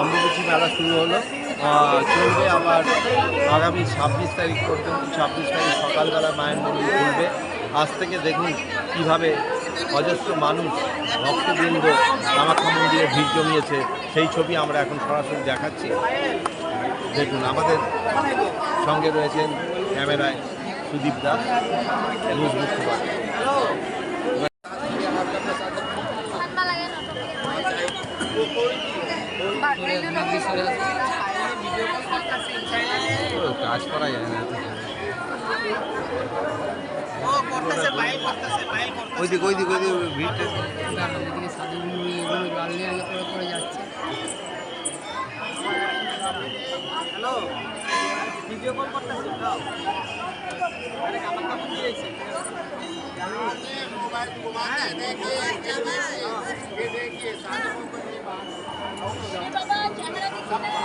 অম্বুবাচী মেলা শুরু হলো। চলবে আবার আগামী ছাব্বিশ তারিখ পর্যন্ত, ছাব্বিশ তারিখ সকালবেলা মায়ের মন্দির খুলবে আজ থেকে দেখুন কীভাবে অজস্র মানুষ, ভক্তবৃন্দ কামাখ্যা মন্দিরে ভিড় জমিয়েছে। সেই ছবি আমরা এখন সরাসরি দেখাচ্ছি। দেখুন, আমাদের সঙ্গে রয়েছেন ক্যামেরায় সুদীপ দাস নিউজ মুখ্যমন্ত্রী কাজ করা যায় না ওই দিক ওই দিক ওই দিক ভিড়টা সাধুগুলো এগুলো গাল নিয়ে আগে করে করে যাচ্ছে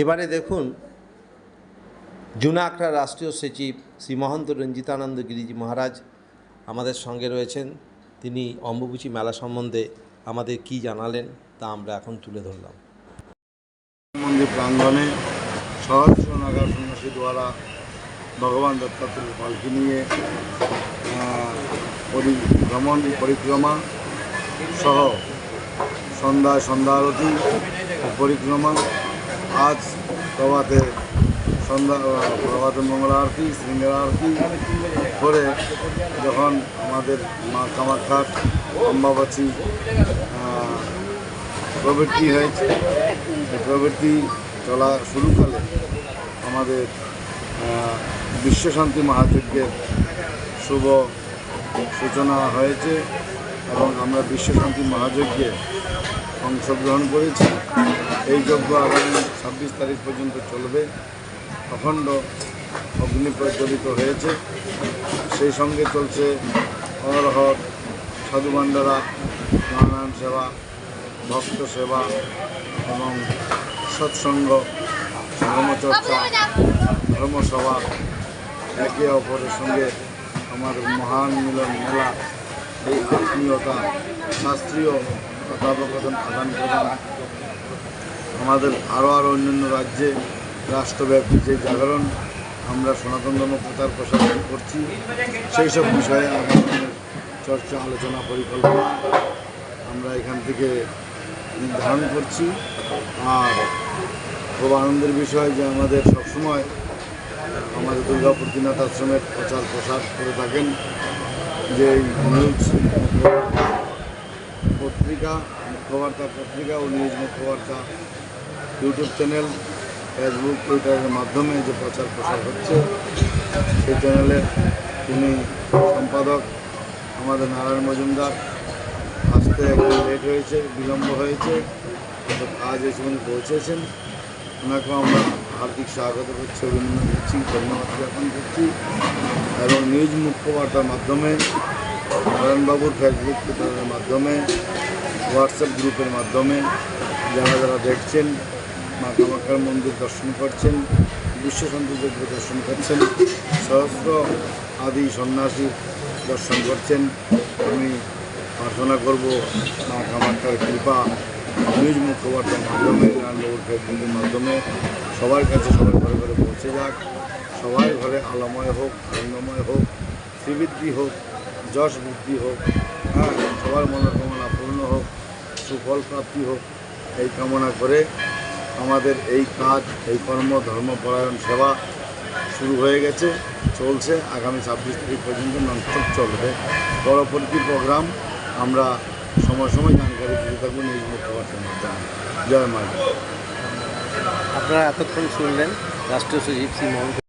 এবারে দেখুন, জুনাকড়া রাষ্ট্রীয় সচিব শ্রী মহন্ত রঞ্জিতানন্দ গিরিজি মহারাজ আমাদের সঙ্গে রয়েছেন। তিনি অম্বুবাচী মেলা সম্বন্ধে আমাদের কি জানালেন তা আমরা এখন তুলে ধরলাম। মন্দির প্রাঙ্গণে সহস্র নাগা সন্ন্যাসী দ্বারা ভগবান দত্তাত্রেয় পালকি নিয়ে পরিভ্রমণ পরিক্রমা সহ সন্ধ্যায় সন্ধ্যা আরতি পরিক্রমা আজ প্রভাতে সন্ধ্যা প্রভাতে মঙ্গলা আরতি শৃঙ্গার আরতি করে যখন আমাদের মা কামাখ্যার অম্বাবাচী আহ, প্রবৃত্তি হয়েছে প্রবৃত্তি চলা শুরুকালে আমাদের বিশ্বশান্তি মহাযজ্ঞের শুভ সূচনা হয়েছে এবং আমরা বিশ্বশান্তি মহাযজ্ঞে অংশগ্রহণ করেছি। এই যজ্ঞ আগামী ছাব্বিশ তারিখ পর্যন্ত চলবে। অখণ্ড অগ্নি প্রজ্বলিত হয়েছে। সেই সঙ্গে চলছে অরহর সাধু ভান্ডারা নারায়ণ সেবা, ভক্ত সেবা এবং সৎসঙ্গ, ধর্মচর্চা, ধর্মসভা, একে অপরের সঙ্গে আমার মহান মিলন মেলা, এই আত্মীয়তা, শাস্ত্রীয় কথোপকথন আদান প্রদান আমাদের আরও আরও অন্যান্য রাজ্যে রাষ্ট্রব্যাপী যে জাগরণ, আমরা সনাতন ধর্ম প্রচার প্রসার করছি, সেই সব বিষয়ে আমাদের চর্চা, আলোচনা, পরিকল্পনা আমরা এখান থেকে নির্ধারণ করছি। আর খুব আনন্দের বিষয় যে আমাদের সবসময় আমাদের দুর্গাপুর দিনাথ আশ্রমের প্রচার প্রসার করে থাকেন যে নিউজ পত্রিকা, মুখ্যবার্তা পত্রিকা ও news Mukhyabarta, YouTube channel, Facebook, টুইটারের মাধ্যমে যে প্রচার প্রসার হচ্ছে, সেই চ্যানেলের তিনি সম্পাদক আমাদের নারায়ণ মজুমদার। আসতে একটু লেট হয়েছে, বিলম্ব হয়েছে, কিন্তু আজ এসে উনি পৌঁছেছেন। ওনাকেও আমরা হার্দিক স্বাগত করছি, অভিনন্দন করছি, ধন্যবাদ জ্ঞাপন করছি। এবং নিউজ মুখ্যবার্তার মাধ্যমে, নারায়ণবাবুর ফেসবুক টুইটারের মাধ্যমে হোয়াটসঅ্যাপ গ্রুপের মাধ্যমে যারা যারা দেখছেন মা কামাখ্যার মন্দির দর্শন করছেন বিশ্বশান্তি যজ্ঞ দর্শন করছেন, সহস্র আদি সন্ন্যাসী দর্শন করছেন, আমি প্রার্থনা করব মা কামাখ্যার কৃপা নিউজ মুখবার্তার মাধ্যমে নারায়ণবাবুর ফেসবুকের মাধ্যমে সবার কাছে সবার ঘরে ঘরে পৌঁছে যাক। সবার ঘরে আলোময় হোক, আনন্দময় হোক শ্রীবৃদ্ধি হোক যশ বৃদ্ধি হোক হ্যাঁ সবার পূর্ণ হোক সুফল প্রাপ্তি হোক, এই কামনা করে আমাদের এই কাজ, এই কর্ম ধর্মপরায়ণ সেবা শুরু হয়ে গেছে, চলছে। আগামী ছাব্বিশ তারিখ পর্যন্ত ননস্টপ চলবে। পরবর্তী প্রোগ্রাম আমরা সময় সময় জানকারি দিতে থাকব মুখপাত্রের মাধ্যমে জয় মা। আপনারা এতক্ষণ শুনলেন রাষ্ট্রীয় সচিব শ্রী মোহন